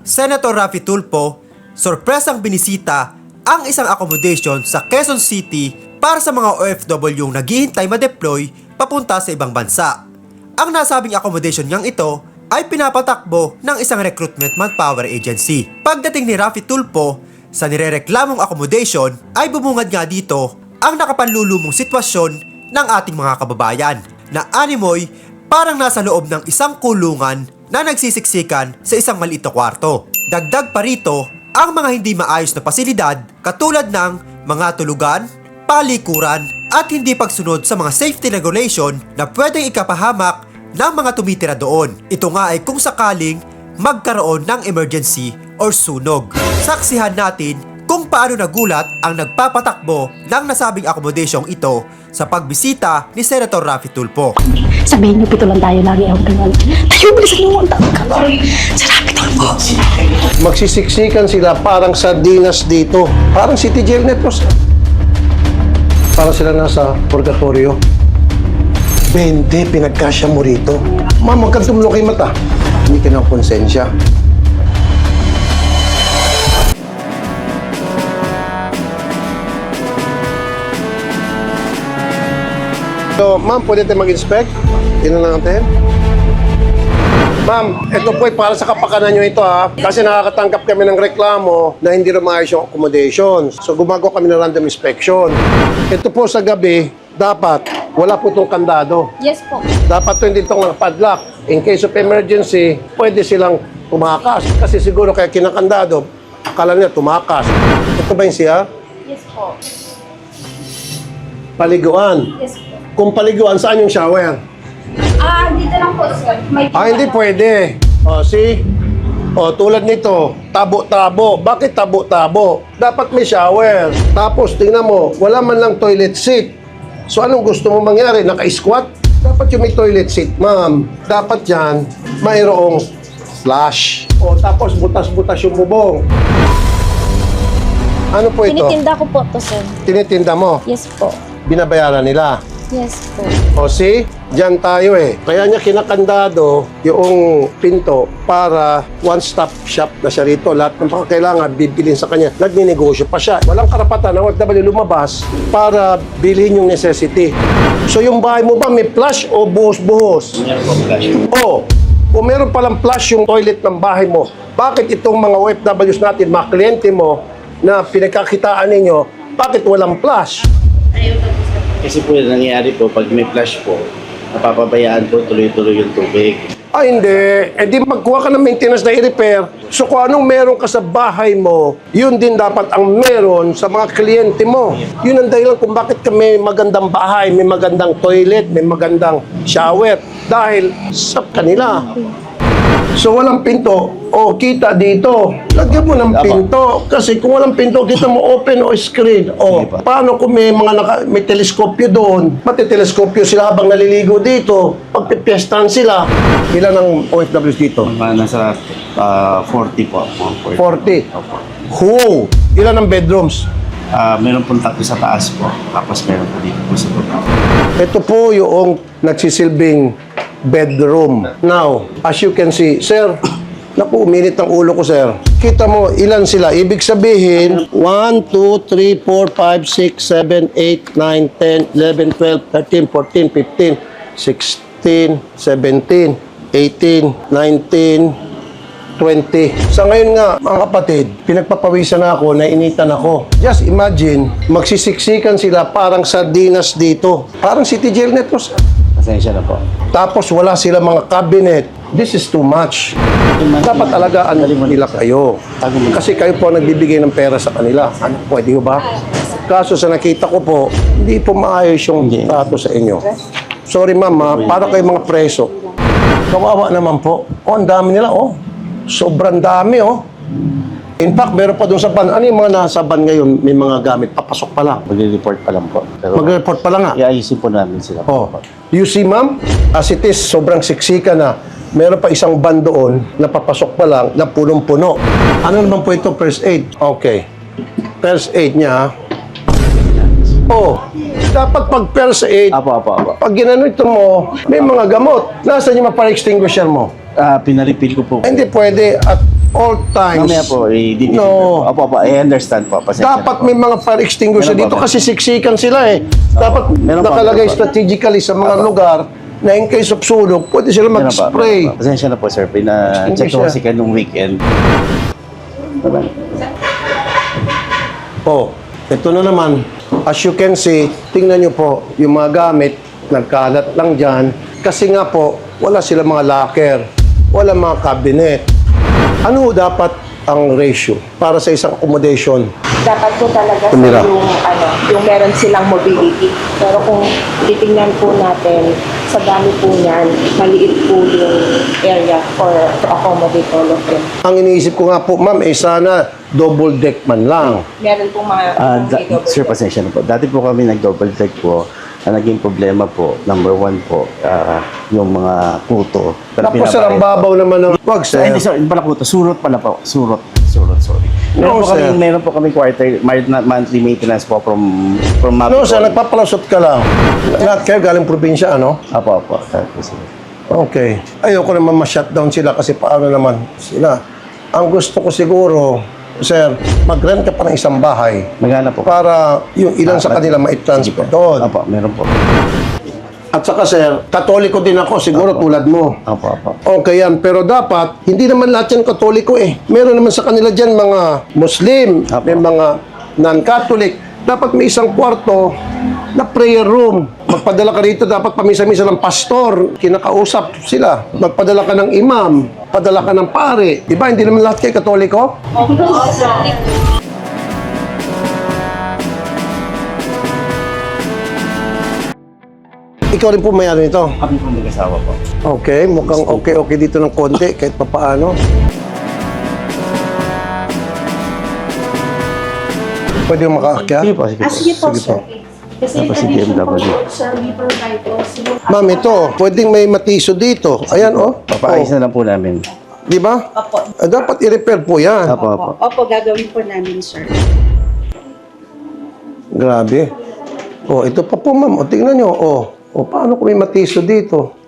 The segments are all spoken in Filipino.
Senator Raffy Tulfo, sorpresang binisita ang isang accommodation sa Quezon City para sa mga OFW yung naghihintay ma-deploy papunta sa ibang bansa. Ang nasabing accommodation niyang ito ay pinapatakbo ng isang recruitment manpower agency. Pagdating ni Raffy Tulfo sa nirereklamong accommodation ay bumungad nga dito ang nakapanlulumong sitwasyon ng ating mga kababayan na animoy parang nasa loob ng isang kulungan na nagsisiksikan sa isang maliit na kwarto. Dagdag pa rito ang mga hindi maayos na pasilidad katulad ng mga tulugan, palikuran at hindi pagsunod sa mga safety regulation na pwedeng ikapahamak ng mga tumitira doon. Ito nga ay kung sakaling magkaroon ng emergency or sunog. Saksihan natin kung paano nagulat ang nagpapatakbo ng nasabing accommodation ito sa pagbisita ni Senator Raffy Tulfo. Sabihin niyo, pito lang tayo lagi ang ganyan. Tayo, bilisan niyo ang tawag ka. Sarap ito po. Magsisiksikan sila parang sardinas dito. Parang City Jail Networks. Parang sila nasa purgatorio. 20 pinagkasya mo rito. Ma'am, huwag kang tumulong kay mata. Hindi ka ng konsensya. So, ma'am, pwede tayo mag-inspect? Tingnan natin. Ma'am, ito po ay para sa kapakanan nyo ito ha. Kasi nakakatanggap kami ng reklamo na hindi na maayos yung accommodation. So gumagawa kami ng random inspection. Ito po sa gabi, dapat wala po itong kandado. Yes po. Dapat to hindi itong padlock. In case of emergency, pwede silang tumakas. Kasi siguro kaya kinakandado, akala nila tumakas. Ito ba yung siya? Yes po. Paliguan. Yes po. Kung paliguan, saan yung shower? Ah, dito lang po, sir. May Ah, hindi pwede. O, see? O, tulad nito, tabo-tabo. Bakit tabo-tabo? Dapat may shower. Tapos, tingnan mo, wala man lang toilet seat. So, anong gusto mo mangyari? Naka-squat? Dapat yung may toilet seat, ma'am. Dapat yan, mayroong flush. O, tapos butas-butas yung bubong. Ano po ito? Tinitinda ko po to, sir. Tinitinda mo. Yes po. Binabayaran nila. Yes po. O see, dyan tayo eh. Kaya niya kinakandado yung pinto para one-stop shop na siya rito. Lahat ng kailangan bibilin sa kanya. Nagninegosyo pa siya. Walang karapatan na OFW lumabas para bilhin yung necessity. So yung bahay mo ba may flush o buhos-buhos? Meron po flush. O, kung meron palang flush yung toilet ng bahay mo, bakit itong mga OFWs natin, mga kliyente mo, na pinagkakitaan ninyo, bakit walang flush? Kasi po yung nangyayari po, pag may flash po, napapabayaan po tuloy-tuloy yung tubig. Ah, hindi. Eh di magkuha ka ng maintenance na i-repair. So kung anong meron ka sa bahay mo, yun din dapat ang meron sa mga kliyente mo. Yun ang dahilan kung bakit ka may magandang bahay, may magandang toilet, may magandang shower. Dahil sa kanila. So walang pinto, o kita dito. Lagyan mo ng Tama. pinto. Kasi kung walang pinto, kita mo open o screen. O, Sige pa. paano kung may mga naka, may teleskopyo doon? Matiteleskopyo sila habang naliligo dito. Pagpipiestahan sila. Ilan ang OFWs dito? Mga nasa ah, 40 po. mga 40. Opo. Wow! Ilan ang bedrooms? Ah, meron pong tatlo sa taas po, tapos meron po dito po sa baba. Ito po yung nagsisilbing bedroom. Now, as you can see, sir, naku, uminit ang ulo ko, sir. Kita mo, ilan sila? Ibig sabihin, 1, 2, 3, 4, 5, 6, 7, 8, 9, 10, 11, 12, 13, 14, 15, 16, 17, 18, 19, 20. Sa ngayon nga, mga kapatid, pinagpapawisan na ako, nainitan ako. Just imagine, magsisiksikan sila parang sardinas dito. Parang City Jail Networks. Pasensya na po. Tapos wala sila mga cabinet. This is too much. Dapat alagaan nila kayo. Kasi kayo po ang nagbibigay ng pera sa kanila. Ano, pwede ba? Kaso sa nakita ko po, hindi po maayos yung trato sa inyo. Sorry ma'am, ha, para kayo mga preso. Kawawa naman po. Oh, ang dami nila, oh. Sobrang dami, oh. In fact, meron pa doon sa ban. Ano yung mga nasa ban ngayon? May mga gamit. Papasok pa lang. Magre-report pa lang po. Pero Mag-report pa lang nga. iayusin po namin sila. Oh. You see, ma'am, as it is, sobrang siksika na. Meron pa isang van doon na papasok pa lang na punong-puno. Ano naman po ito, first aid? Okay. First aid niya. Oh, dapat pag first aid, Apo, apo, apo. pag ginanito mo, may mga gamot. Nasaan yung mga fire extinguisher mo? Ah, pinaripil ko po. Hindi pwede at all times. Mamaya po, i-deliver No. po. Opo, opo, I understand po. Pasensya Dapat po. may mga fire extinguisher Meron dito pa, kasi siksikan sila eh. Dapat Meron nakalagay meron pa. strategically sa mga lugar na in case of sunog, pwede sila Meron mag-spray. pa. Pasensya na po, sir. Pina-check ko Extinguisher. kasi kayo nung weekend. Oh, ito na naman. As you can see, tingnan nyo po, yung mga gamit, nagkalat lang dyan. Kasi nga po, wala sila mga locker, wala mga cabinet. Ano dapat ang ratio para sa isang accommodation? dapat po talaga sa Tumira. yung ano, yung meron silang mobility. Pero kung titingnan po natin, sa dami po niyan, maliit po yung area for to accommodate all of them. Ang iniisip ko nga po, ma'am, eh sana double deck man lang. Meron po mga Ah, da- sir, deck. pasensya na po. Dati po kami nag-double check po. Ang naging problema po, number one po, ah, yung mga puto. Pero Tapos sir, ang pinapaayos po. babaw naman ng... Wag, Ay, sir. hindi, sir. Hindi pala puto. Surot pala po. Surot. Surot, sorry. No, Meron po kami, sir. meron po kami quarter, mar- na- monthly maintenance po from from No, Mapicol. sir, nagpapalasot ka lang. Lahat kayo galing probinsya, ano? Apo, apo. Tapos, sir. Okay. Ayoko naman ma-shutdown sila kasi paano naman sila. Ang gusto ko siguro, sir, mag-rent ka pa ng isang bahay Magana po. para yung ilan sa Ah, kanila ma-transfer doon. Apo, meron po. At saka, sir, katoliko din ako, siguro tulad mo. Apo, apo. Okay yan, pero dapat, hindi naman lahat yan katoliko eh. Meron naman sa kanila dyan mga Muslim, Apo. may mga non-Catholic. Dapat may isang kwarto na prayer room. Magpadala ka rito, dapat pamisa-misa ng pastor. Kinakausap sila. Magpadala ka ng imam. Padala ka ng pare. Diba, hindi naman lahat kayo katoliko? Ikaw rin po may-ari nito. Kami po mag-asawa po. Okay, mukhang okay-okay dito ng konti kahit papaano. Pwede yung makaakyat? Sige po, sige po. Ah, sige po, Sige sir. Po. Kasi Tapos si addition po, BMW. sir, we provide also yung Ma'am, ito, pwedeng may matiso dito. Ayan, oh. Papaayos oh. na lang po namin. Di ba? Opo. Ah, dapat i-repair po yan. Apo, apo. Opo, gagawin po namin, sir. Grabe. Oh, ito pa po, ma'am. O, tingnan nyo. Oh, oh paano kung may matiso dito?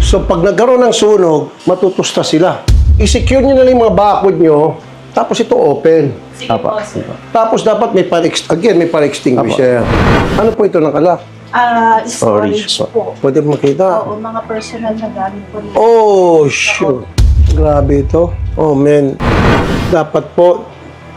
So, pag nagkaroon ng sunog, matutusta sila. I-secure nyo na lang yung mga bakod nyo, tapos ito open. Sige po. Tapos dapat may fire ex- again may fire extinguisher. Ano po ito nakala? Ah, Storage storage po. Pwede mo makita. Oo, mga personal na gamit po nila. Oh, shoot. Grabe ito. Oh, man. Dapat po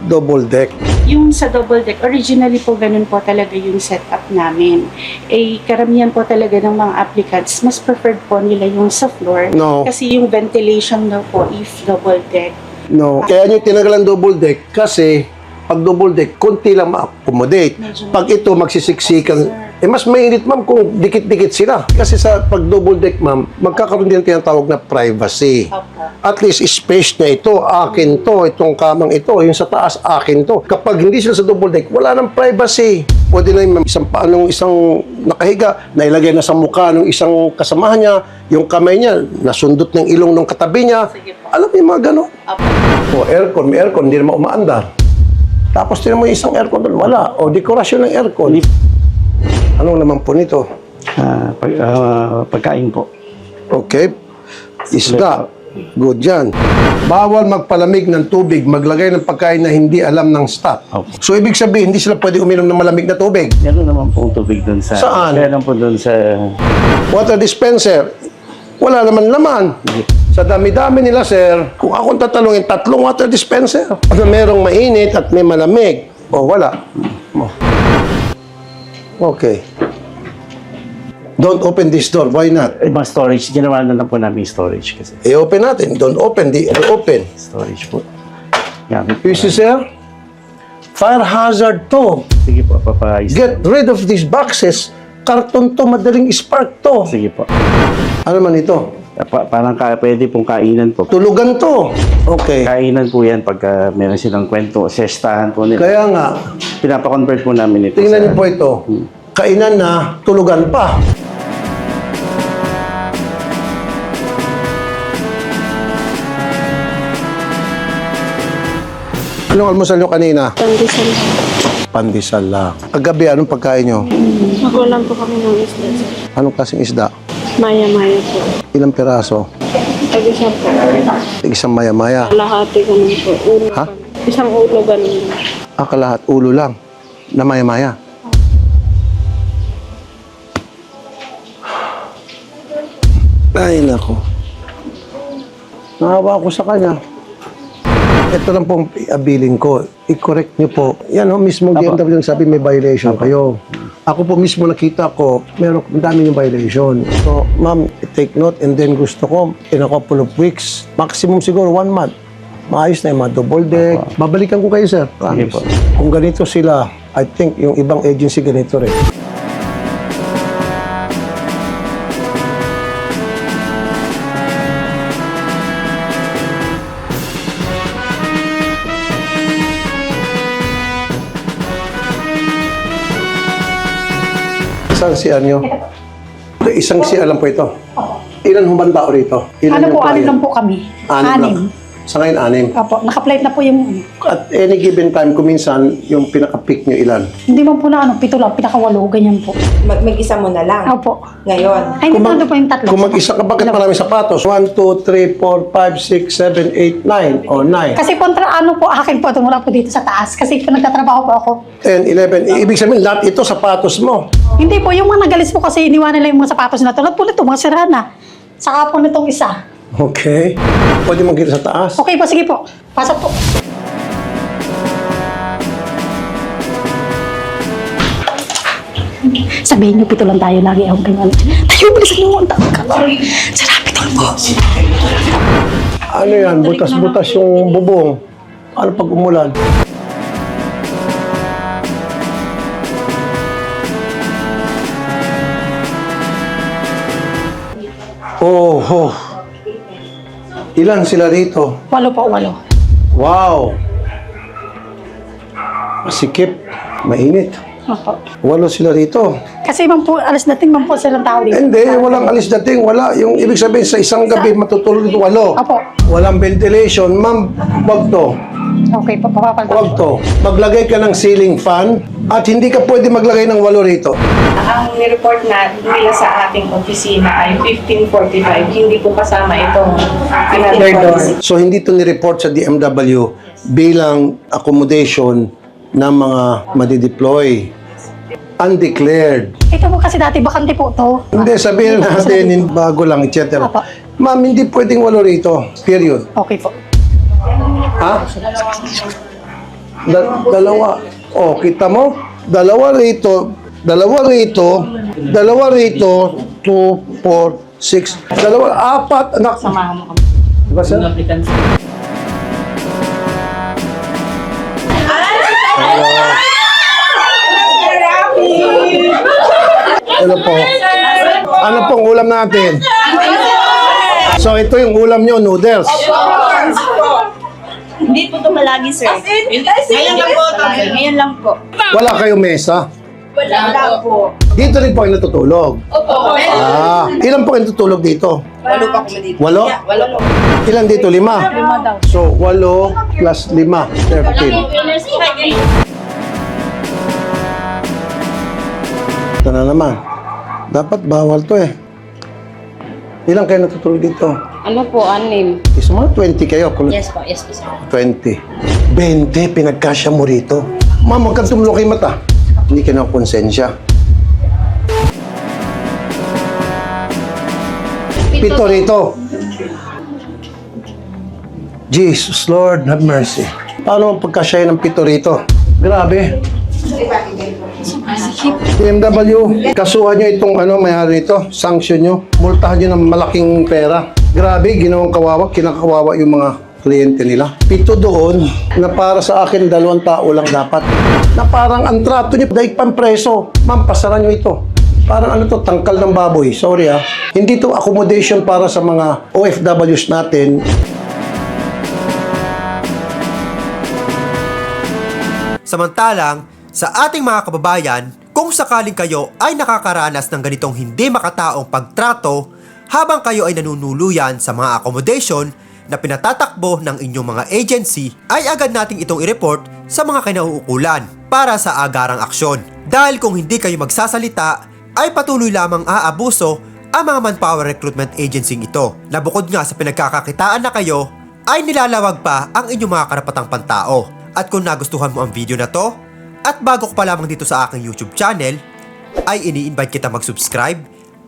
double deck. Yung sa double deck, originally po ganun po talaga yung setup namin. Eh, karamihan po talaga ng mga applicants, mas preferred po nila yung sa floor. No. Kasi yung ventilation daw po if double deck. No. Kaya nyo tinanggal ang double deck kasi pag double deck, konti lang ma-accommodate. Pag ito magsisiksikan, eh mas mainit ma'am kung dikit-dikit sila. Kasi sa pag double deck ma'am, magkakaroon din ng tinatawag na privacy. At least space na ito, akin to, itong kamang ito, yung sa taas, akin to. Kapag hindi sila sa double deck, wala nang privacy. Pwede na yung isang paanong isang nakahiga, nailagay na sa mukha ng isang kasamahan niya, yung kamay niya, nasundot ng ilong ng katabi niya. Alam niyo mga gano'n? O aircon, may aircon, hindi naman umaandar. Tapos tinan mo yung isang aircon doon, wala. O dekorasyon ng aircon. Anong naman po nito? Ah, pag, ah, pagkain po. Okay. Isda. Good yan. Bawal magpalamig ng tubig, maglagay ng pagkain na hindi alam ng staff. Opo. So, ibig sabihin, hindi sila pwede uminom ng malamig na tubig. Meron naman pong tubig doon sa... Saan? Meron po doon sa... Water dispenser, wala naman laman. Sa dami-dami nila, sir, kung akong tatanungin, tatlong water dispenser. Na merong mainit at may malamig. O, wala. O. Okay. Don't open this door. Why not? Eh, mga storage. Ginawa na lang po namin yung storage kasi. I-open natin. Don't open. Di open. Storage po. Gamit po. You see, sir? Fire hazard to. Sige po, papaayos. Get rid of these boxes. Karton to, madaling spark to. Sige po. Ano man ito? Pa- parang ka, pwede pong kainan po. Tulugan to. Okay. Kainan po yan pagka meron silang kwento, sestahan po nila. Kaya nga, Pinapa-convert po namin ito tingnan sa... niyo po ito. Kainan na, tulugan pa. Anong almusal nyo kanina? Pandesal. Pandesal lang. Kagabi, anong pagkain nyo? Magulang po kami ng isda. Anong klaseng isda? Maya-maya po. Ilang piraso? Tag-isang po. Isang maya-maya. Lahati ganun po. Ulo. Ha? Isang ulo ganun. Akalahat ulo lang na maya-maya. Ay, nako. Nahawa ako sa kanya. Ito lang pong abiling ko. I-correct niyo po. Yan ho, mismo DMW yung sabi may violation kayo. Ako po mismo nakita ko, meron ang dami yung violation. So, ma'am, take note and then gusto ko in a couple of weeks, maximum siguro one month, maayos na yung mga double deck. Babalikan ko kayo, sir. Promise. po. Kung ganito sila, I think yung ibang agency ganito rin. Isang CR nyo? Isang CR lang po ito? Ilan humang tao rito? Ilan Ano yung po, anim client? lang po kami. Anim. lang. Sa ngayon, anim. Opo, naka-flight na po yung ano. At any given time, kuminsan, yung pinaka-peak nyo ilan? Hindi man po na ano, pito lang, pinakawalo, ganyan po. Mag- mag-isa mo na lang. Opo. Ngayon. Ay, hindi ano po yung tatlo. Kung mag-isa ka, bakit maraming sapatos? 1, 2, 3, 4, 5, 6, 7, 8, 9, o 9, Kasi kontra ano po, akin po, ito mula po dito sa taas. Kasi po nagtatrabaho po ako. 10, 11. Ibig sabihin, lahat ito sapatos mo. Hindi po, yung mga nagalis po kasi iniwanan nila yung mga sapatos na tulad po nito, mga sira na. Saka po nitong isa. Okay. Pwede mong kita sa taas. Okay po, sige po. Pasok po. Sabihin niyo, pito lang tayo lagi ako ganyan. Tayo, bilisan niyo ang tawag ka. Sarap, pito lang po. Ano yan? Butas-butas yung bubong. Ano pag umulan? Oh, oh. Ilan sila dito? Walo po, walo. Wow! Masikip. Mainit. Opo. Walo sila rito. Kasi man po, alas dating man po silang tao dito. Hindi, walang alis dating. Wala. Yung ibig sabihin, sa isang gabi matutulog dito walo. Opo. Walang ventilation. Ma'am, wag to. Okay po, papapalta. Wag to. Maglagay ka ng ceiling fan at hindi ka pwede maglagay ng walo rito. Ang nireport na nila sa ating opisina ay 1545. Hindi po kasama itong another door. So hindi to ni-report sa DMW bilang accommodation ng mga madideploy. Undeclared. Ito po kasi dati bakante po to. Hindi, sabihin natin, bago lang, etc. Ma'am, hindi pwedeng walo rito. Period. Okay po. Ha? Da- dalawa. Oh, kita mo? Dalawa rito, dalawa rito, dalawa rito, two, four, six, dalawa, apat, anak. Samahan mo kami. Diba, sir? Hello po. Ano pong ulam natin? So ito yung ulam nyo, noodles. Hindi po ito malagi, sir. Ngayon lang po. Ngayon lang po. Wala kayong mesa. Wala lang po. Dito rin po kayo natutulog. Opo. Ah, ilan po kayo natutulog dito? Walo pa kami dito. Walo? Walo po. Ilan dito? Lima? So, walo plus lima. 13. Ito na naman. Dapat bawal to eh. Ilan kayo natutulog dito? Ano po, anim? Is mga 20 kayo. Kung Yes po, yes po, sir. 20. 20, pinagkasya mo rito. Ma'am, huwag kang tumulo kay mata. Hindi ka na konsensya. Pito rito. Jesus, Lord, have mercy. Paano ang pagkasya ng pito rito? Grabe. BMW, kasuhan nyo itong ano, mayari nito, sanction nyo, multahan nyo ng malaking pera. Grabe, ginawang kawawa, kinakawawa yung mga kliyente nila. Pito doon, na para sa akin, dalawang tao lang dapat. Na parang ang trato nyo, dahil pampreso. Ma'am, pasaran nyo ito. Parang ano to, tangkal ng baboy. Sorry ah. Hindi to accommodation para sa mga OFWs natin. Samantalang, sa ating mga kababayan, kung sakaling kayo ay nakakaranas ng ganitong hindi makataong pagtrato habang kayo ay nanunuluyan sa mga accommodation na pinatatakbo ng inyong mga agency, ay agad nating itong i-report sa mga kinauukulan para sa agarang aksyon. Dahil kung hindi kayo magsasalita, ay patuloy lamang aabuso ang mga manpower recruitment agency ito na bukod nga sa pinagkakakitaan na kayo, ay nilalawag pa ang inyong mga karapatang pantao. At kung nagustuhan mo ang video na to, at bago ka pa lamang dito sa aking YouTube channel, ay ini-invite kita mag-subscribe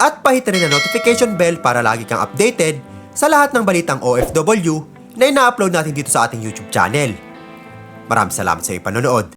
at pahit rin ang notification bell para lagi kang updated sa lahat ng balitang OFW na ina-upload natin dito sa ating YouTube channel. Maraming salamat sa iyong panonood.